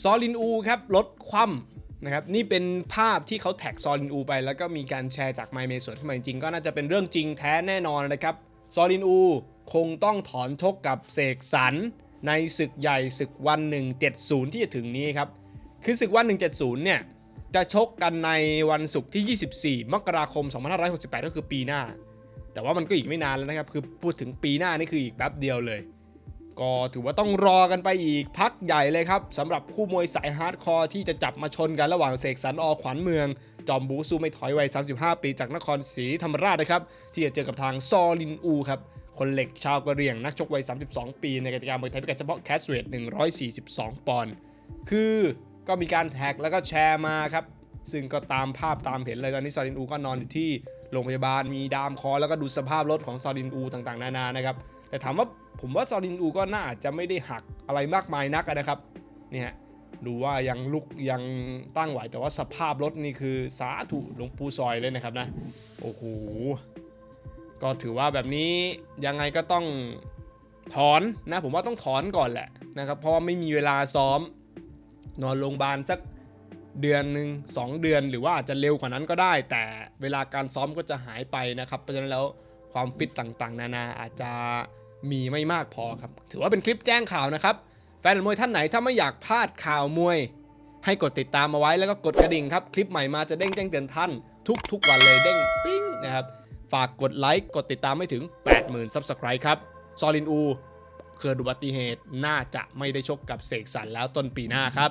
ซอลินอูครับลดคว่ำนะครับนี่เป็นภาพที่เขาแท็กซอลินอูไป แล้วก็มีการแชร์จากไมเมส่วนขึ้นมาจริงก็น่าจะเป็นเรื่องจริงแท้แน่นอนนะครับซอลินอูคงต้องถอนชกกับเสกสรรในศึกใหญ่ศึกวัน 170 ที่จะถึงนี้ครับ คือศึกวัน 170 เนี่ย จะชกกันในวันศุกร์ที่ 24 มกราคม 2568 ก็คือปีหน้า แต่ว่ามันก็อีกไม่นานแล้วนะครับ คือพูดถึงปีหน้านี่คืออีกแป๊บเดียวเลย ก็ถือว่าต้องรอกันไปอีกพักใหญ่เลยครับสำหรับคู่มวยสายฮาร์ดคอร์ที่จะจับมาชนกันระหว่างเสกสรรอขวัญเมือง จอมบูสู้ไม่ถอยวัย 35 ปีจากนครศรีธรรมราชนะครับ ที่จะเจอกับทางซอลินอูครับ คนเหล็กชาวกะเหรี่ยงนักชกวัย 32 ปี ในกติกามวยไทยพิกัดเฉพาะแคสเวท142 ปอนด์คือก็มีการแท็กแล้วก็แชร์มาครับ ซึ่งก็ตามภาพตามเห็นเลยตอนนี้ซอลินอูก็นอนอยู่ที่โรงพยาบาลมีดามคอแล้วก็ดูสภาพรถของซอลินอูต่างๆ นานานะครับ แต่ถามว่าผมว่าซอลินอูก็น่าจะไม่ได้หักอะไรมากมายนักนะครับเนี่ยดูว่ายังลุกยังตั้งไหวแต่ว่าสภาพรถนี่คือสาธุหลวงปู่ซอยเลยนะครับนะโอ้โหก็ถือว่าแบบนี้ยังไงก็ต้องถอนนะผมว่าต้องถอนก่อนแหละนะครับเพราะว่าไม่มีเวลาซ้อมนอนโรงพยาบาลสักเดือนหนึ่งสองเดือนหรือว่าอาจจะเร็วกว่านั้นก็ได้ แต่เวลาการซ้อมก็จะหายไปนะครับเพราะฉะนั้นแล้วความฟิตต่างๆ นานาอาจจะ มีไม่มากพอครับ ถือว่าเป็นคลิปแจ้งข่าวนะครับ แฟนมวยท่านไหนถ้าไม่อยากพลาดข่าวมวย ให้กดติดตามมาไว้แล้วก็กดกระดิ่งครับคลิปใหม่มาจะเด้งแจ้งเตือนท่านทุกๆวันเลยเด้งปิ้งนะครับฝากกดไลค์กดติดตามไม่ถึง 80,000 Subscribe ครับซอลินอูเกิดอุบัติเหตุน่าจะไม่ได้ชกกับเสกสรรแล้วต้นปีหน้าครับ